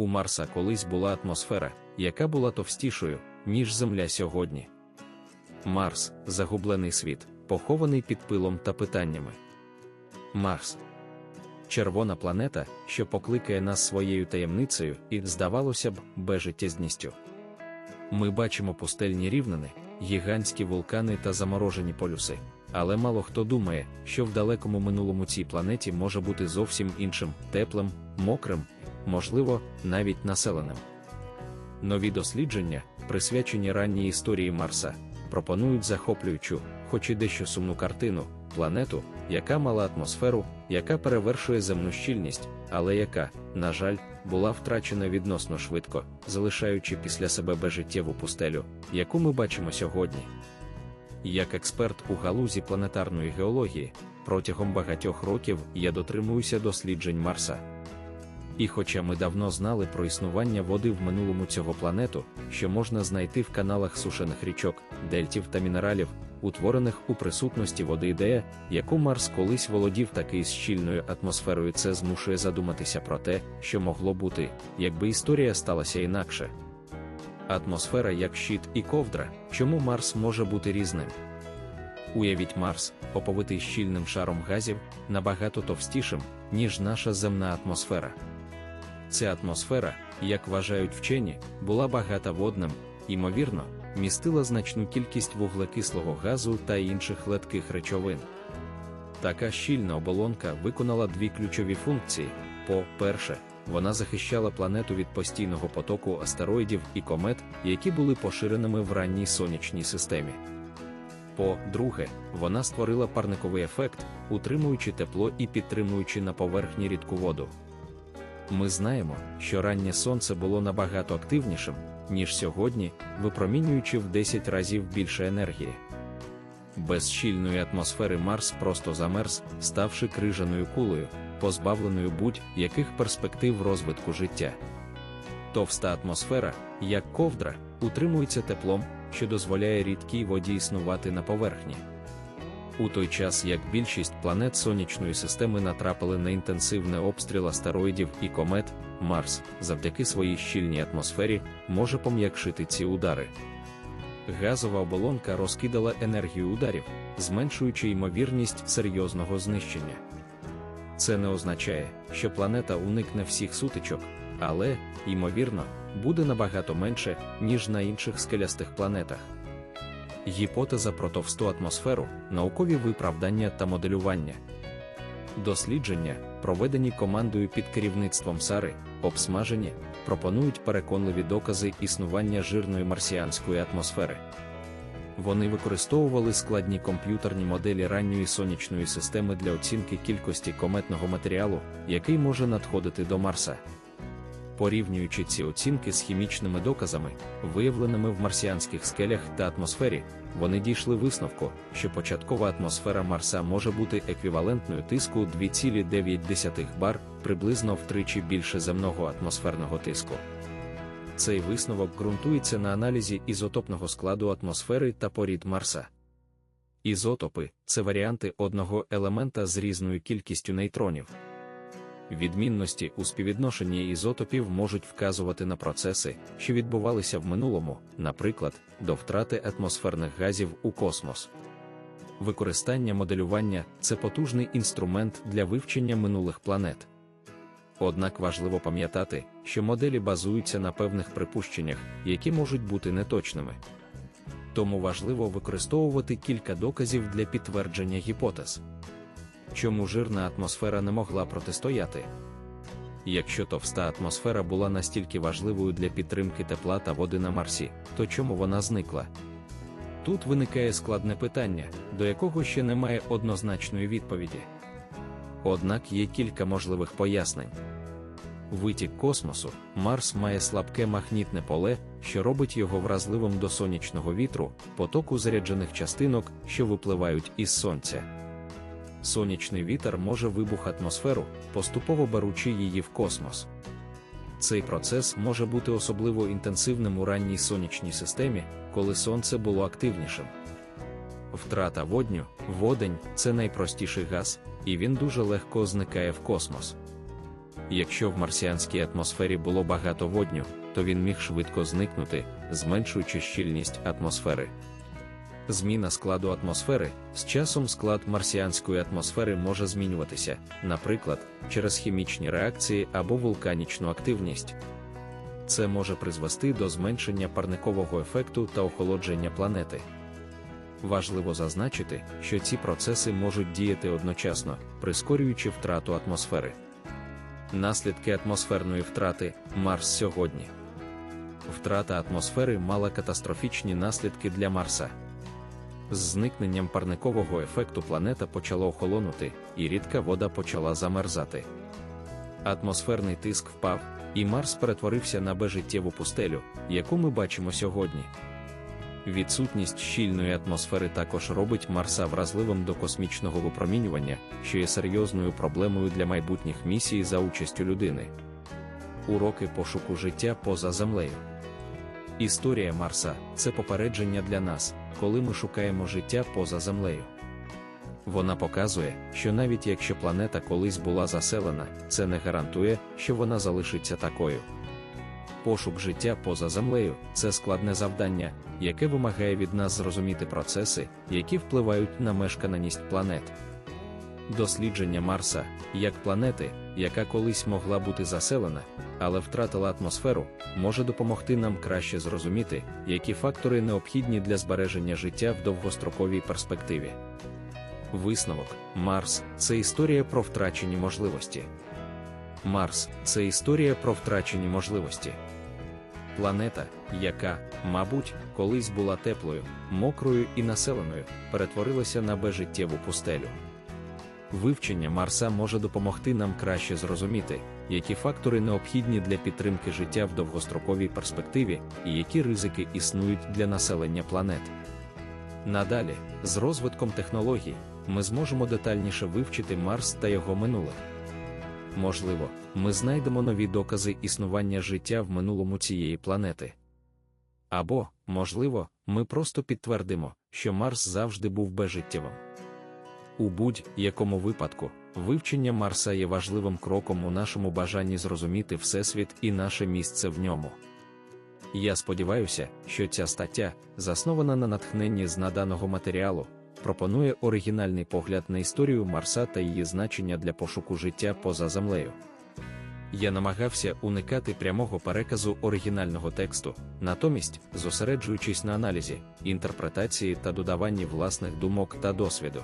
У Марса колись була атмосфера, яка була товстішою, ніж Земля сьогодні. Марс загублений світ, похований під пилом та питаннями. Марс червона планета, що покликає нас своєю таємницею і, здавалося б, безжиттєзністю. Ми бачимо пустельні рівнини, гігантські вулкани та заморожені полюси, але мало хто думає, що в далекому минулому цій планеті може бути зовсім іншим, теплим, мокрим, можливо, навіть населеним. Нові дослідження, присвячені ранній історії Марса, пропонують захоплюючу, хоч і дещо сумну картину, планету, яка мала атмосферу, яка перевершує земну щільність, але яка, на жаль, була втрачена відносно швидко, залишаючи після себе безжиттєву пустелю, яку ми бачимо сьогодні. Як експерт у галузі планетарної геології, протягом багатьох років я дотримуюся досліджень Марса. І хоча ми давно знали про існування води в минулому цього планету, що можна знайти в каналах сушених річок, дельтів та мінералів, утворених у присутності води ідея, яку Марс колись володів такий з щільною атмосферою, це змушує задуматися про те, що могло бути, якби історія сталася інакше. Атмосфера як щит і ковдра, чому Марс може бути різним? Уявіть Марс, оповитий щільним шаром газів, набагато товстішим, ніж наша земна атмосфера. Ця атмосфера, як вважають вчені, була багата водним, ймовірно, містила значну кількість вуглекислого газу та інших летких речовин. Така щільна оболонка виконала дві ключові функції: по-перше, вона захищала планету від постійного потоку астероїдів і комет, які були поширеними в ранній сонячній системі. По-друге, вона створила парниковий ефект, утримуючи тепло і підтримуючи на поверхні рідку воду. Ми знаємо, що раннє сонце було набагато активнішим, ніж сьогодні, випромінюючи в 10 разів більше енергії. Без щільної атмосфери Марс просто замерз, ставши крижаною кулею, позбавленою будь-яких перспектив розвитку життя. Товста атмосфера, як ковдра, утримується теплом, що дозволяє рідкій воді існувати на поверхні. У той час як більшість планет сонячної системи натрапили на інтенсивний обстріл астероїдів і комет, Марс, завдяки своїй щільній атмосфері, може пом'якшити ці удари. Газова оболонка розкидала енергію ударів, зменшуючи ймовірність серйозного знищення. Це не означає, що планета уникне всіх сутичок, але, ймовірно, буде набагато менше, ніж на інших скелястих планетах. Гіпотеза про товсту атмосферу, наукові виправдання та моделювання. Дослідження, проведені командою під керівництвом Сари, обсмажені, пропонують переконливі докази існування жирної марсіанської атмосфери. Вони використовували складні комп'ютерні моделі ранньої сонячної системи для оцінки кількості кометного матеріалу, який може надходити до Марса. Порівнюючи ці оцінки з хімічними доказами, виявленими в марсіанських скелях та атмосфері, вони дійшли висновку, що початкова атмосфера Марса може бути еквівалентною тиску 2,9 бар, приблизно втричі більше земного атмосферного тиску. Цей висновок ґрунтується на аналізі ізотопного складу атмосфери та порід Марса. Ізотопи це варіанти одного елемента з різною кількістю нейтронів. Відмінності у співвідношенні ізотопів можуть вказувати на процеси, що відбувалися в минулому, наприклад, до втрати атмосферних газів у космос. Використання моделювання це потужний інструмент для вивчення минулих планет. Однак важливо пам'ятати, що моделі базуються на певних припущеннях, які можуть бути неточними. Тому важливо використовувати кілька доказів для підтвердження гіпотез чому жирна атмосфера не могла протистояти. Якщо товста атмосфера була настільки важливою для підтримки тепла та води на Марсі, то чому вона зникла? Тут виникає складне питання, до якого ще немає однозначної відповіді. Однак є кілька можливих пояснень. Витік космосу, Марс має слабке магнітне поле, що робить його вразливим до сонячного вітру, потоку заряджених частинок, що випливають із сонця сонячний вітер може вибух атмосферу, поступово беручи її в космос. Цей процес може бути особливо інтенсивним у ранній сонячній системі, коли сонце було активнішим. Втрата водню, водень це найпростіший газ, і він дуже легко зникає в космос. Якщо в марсіанській атмосфері було багато водню, то він міг швидко зникнути, зменшуючи щільність атмосфери. Зміна складу атмосфери з часом склад марсіанської атмосфери може змінюватися, наприклад, через хімічні реакції або вулканічну активність. Це може призвести до зменшення парникового ефекту та охолодження планети. Важливо зазначити, що ці процеси можуть діяти одночасно, прискорюючи втрату атмосфери. Наслідки атмосферної втрати Марс сьогодні. Втрата атмосфери мала катастрофічні наслідки для Марса. З зникненням парникового ефекту планета почала охолонути, і рідка вода почала замерзати. Атмосферний тиск впав, і Марс перетворився на безжиттєву пустелю, яку ми бачимо сьогодні. Відсутність щільної атмосфери також робить Марса вразливим до космічного випромінювання, що є серйозною проблемою для майбутніх місій за участю людини. Уроки пошуку життя поза землею. Історія Марса це попередження для нас, коли ми шукаємо життя поза землею. Вона показує, що навіть якщо планета колись була заселена, це не гарантує, що вона залишиться такою. Пошук життя поза землею це складне завдання, яке вимагає від нас зрозуміти процеси, які впливають на мешканість планет. Дослідження Марса як планети, яка колись могла бути заселена, але втратила атмосферу, може допомогти нам краще зрозуміти, які фактори необхідні для збереження життя в довгостроковій перспективі. Висновок Марс це історія про втрачені можливості. Марс це історія про втрачені можливості. Планета, яка, мабуть, колись була теплою, мокрою і населеною, перетворилася на безжиттєву пустелю. Вивчення Марса може допомогти нам краще зрозуміти, які фактори необхідні для підтримки життя в довгостроковій перспективі і які ризики існують для населення планет. Надалі, з розвитком технологій, ми зможемо детальніше вивчити Марс та його минуле. Можливо, ми знайдемо нові докази існування життя в минулому цієї планети. Або, можливо, ми просто підтвердимо, що Марс завжди був безжиттєвим. У будь-якому випадку, вивчення Марса є важливим кроком у нашому бажанні зрозуміти Всесвіт і наше місце в ньому. Я сподіваюся, що ця стаття, заснована на натхненні з наданого матеріалу, пропонує оригінальний погляд на історію Марса та її значення для пошуку життя поза землею. Я намагався уникати прямого переказу оригінального тексту, натомість зосереджуючись на аналізі, інтерпретації та додаванні власних думок та досвіду.